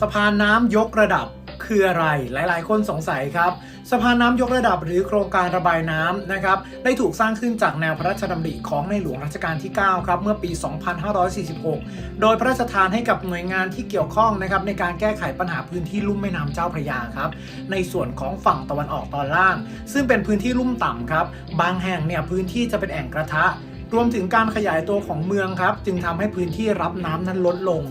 สะพานน้ำยกระดับคืออะไรหลาย ๆ คนสงสัยครับ สะพานน้ำยกระดับหรือโครงการระบายน้ำนะครับ ได้ถูกสร้างขึ้นจากแนวพระราชดำริของในหลวงรัชกาลที่ 9 ครับ เมื่อปี 2546 โดยพระราชทานให้กับหน่วยงานที่เกี่ยวข้องนะครับ ในการแก้ไขปัญหาพื้นที่ลุ่มแม่น้ำเจ้าพระยาครับ ในส่วนของฝั่งตะวันออกตอนล่าง ซึ่งเป็นพื้นที่ลุ่มต่ำครับ บางแห่งเนี่ยพื้นที่จะเป็นแอ่งกระทะ รวมถึงการขยายตัวของเมืองครับ จึงทำให้พื้นที่รับน้ำนั้นลดลง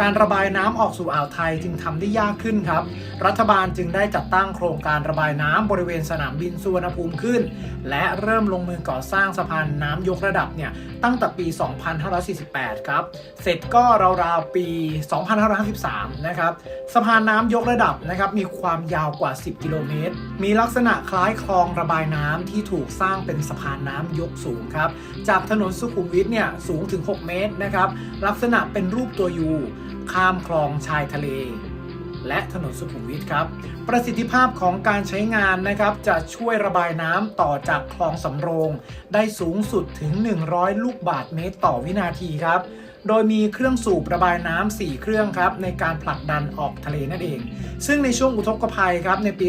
การระบายน้ำออกสู่อ่าวไทยจึงทำได้ยากขึ้นครับ รัฐบาลจึงได้จัดตั้งโครงการระบายน้ำบริเวณสนามบินสุวรรณภูมิขึ้น และเริ่มลงมือก่อสร้างสะพานน้ำยกระดับเนี่ยตั้งแต่ปี 2548 ครับ เสร็จก็ราวๆปี 2553 นะครับสะพานน้ำยกระดับนะครับมีความยาวกว่า 10 กิโลเมตร มีลักษณะคล้ายคลองระบายน้ำที่ถูกสร้างเป็นสะพานน้ำยกสูงครับ จากถนนสุขุมวิทเนี่ยสูงถึง 6 เมตรนะครับ ลักษณะเป็นรูปตัวยู ข้ามคลองชายทะเล และถนนสุขุมวิทครับ ประสิทธิภาพของการใช้งานนะครับ จะช่วยระบายน้ำต่อจากคลองสำโรง ได้สูงสุดถึง 100 ลูกบาทเมตรต่อวินาทีครับ โดยมีเครื่องสูบระบายน้ำ4เครื่องครับในการผลักดันออกทะเลนั่นเอง ซึ่งในช่วงอุทกภัยครับในปี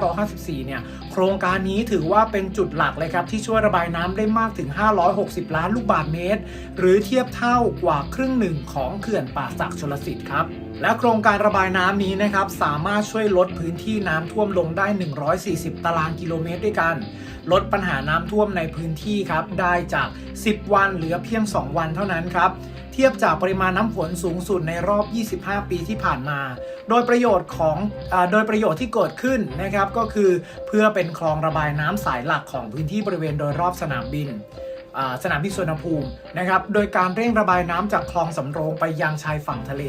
2554 เนี่ยโครงการนี้ถือว่าเป็นจุดหลักเลยครับที่ช่วยระบายน้ำได้มากถึง 560 ล้านลูกบาศก์เมตร หรือเทียบเท่ากว่าครึ่งหนึ่งของเขื่อนป่าสักชลสิทธิ์ครับและโครงการระบายน้ำนี้นะครับสามารถช่วยลดพื้นที่น้ำท่วมลงได้ 140 ตารางกิโลเมตรด้วยกัน ลดปัญหาน้ำท่วมในพื้นที่ครับได้จาก 10 วันเหลือเพียง 2 วันเท่านั้นครับเทียบจากปริมาณน้ำฝนสูงสุดในรอบ 25 ปีที่ผ่านมา โดยประโยชน์ของอโดยประโยชน์ที่เกิดขึ้นนะครับก็คือเพื่อเป็นคลองระบายน้ำสายหลักของพื้นที่บริเวณโดยรอบสนามบินสนามบินสุวรรณภูมินะครับ โดยการเร่งระบายน้ำจากคลองสำโรงไปยังชายฝั่งทะเล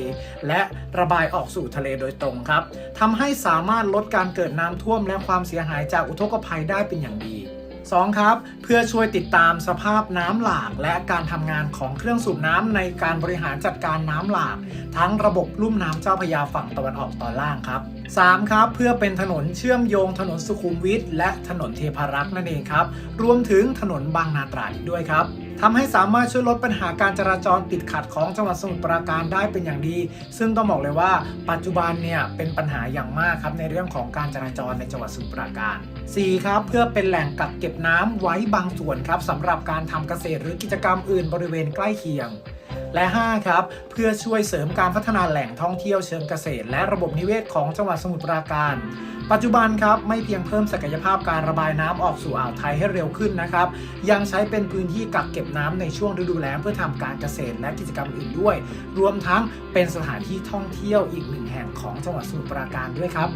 และระบายออกสู่ทะเลโดยตรงครับทำให้สามารถลดการเกิดน้ำท่วมและความเสียหายจากอุทกภัยได้เป็นอย่างดี 2. ครับ เพื่อช่วยติดตามสภาพน้ำหลากและการทำงานของเครื่องสูบน้ำในการบริหารจัดการน้ำหลาก ทั้งระบบลุ่มน้ำเจ้าพยาฝั่งตะวันออกตอนล่างครับ 3. ครับ เพื่อเป็นถนนเชื่อมโยงถนนสุขุมวิทและถนนเทพารักษ์นั่นเองครับ รวมถึงถนนบางนาตราดด้วยครับ ทำให้สามารถช่วยลดปัญหาการจราจรติดขัดของจังหวัดสมุทรปราการได้เป็นอย่างดี ซึ่งต้องบอกเลยว่าปัจจุบันเนี่ยเป็นปัญหาอย่างมากครับในเรื่องของการจราจรในจังหวัดสมุทรปราการ 4. ครับเพื่อเป็นแหล่งกักเก็บน้ำไว้บางส่วนครับสำหรับการทำเกษตรหรือกิจกรรมอื่นบริเวณใกล้เคียง และ 5 ครับ เพื่อช่วยเสริมการพัฒนาแหล่งท่องเที่ยวเชิงเกษตร และระบบนิเวศของจังหวัดสมุทรปราการ ปัจจุบันครับไม่เพียงเพิ่มศักยภาพการระบายน้ำออกสู่อ่าวไทยให้เร็วขึ้นนะครับ ยังใช้เป็นพื้นที่กักเก็บน้ำในช่วงฤดูแล้งเพื่อทำการเกษตรและกิจกรรมอื่นด้วย รวมทั้งเป็นสถานที่ท่องเที่ยวอีกหนึ่งแห่งของจังหวัดสมุทรปราการด้วยครับ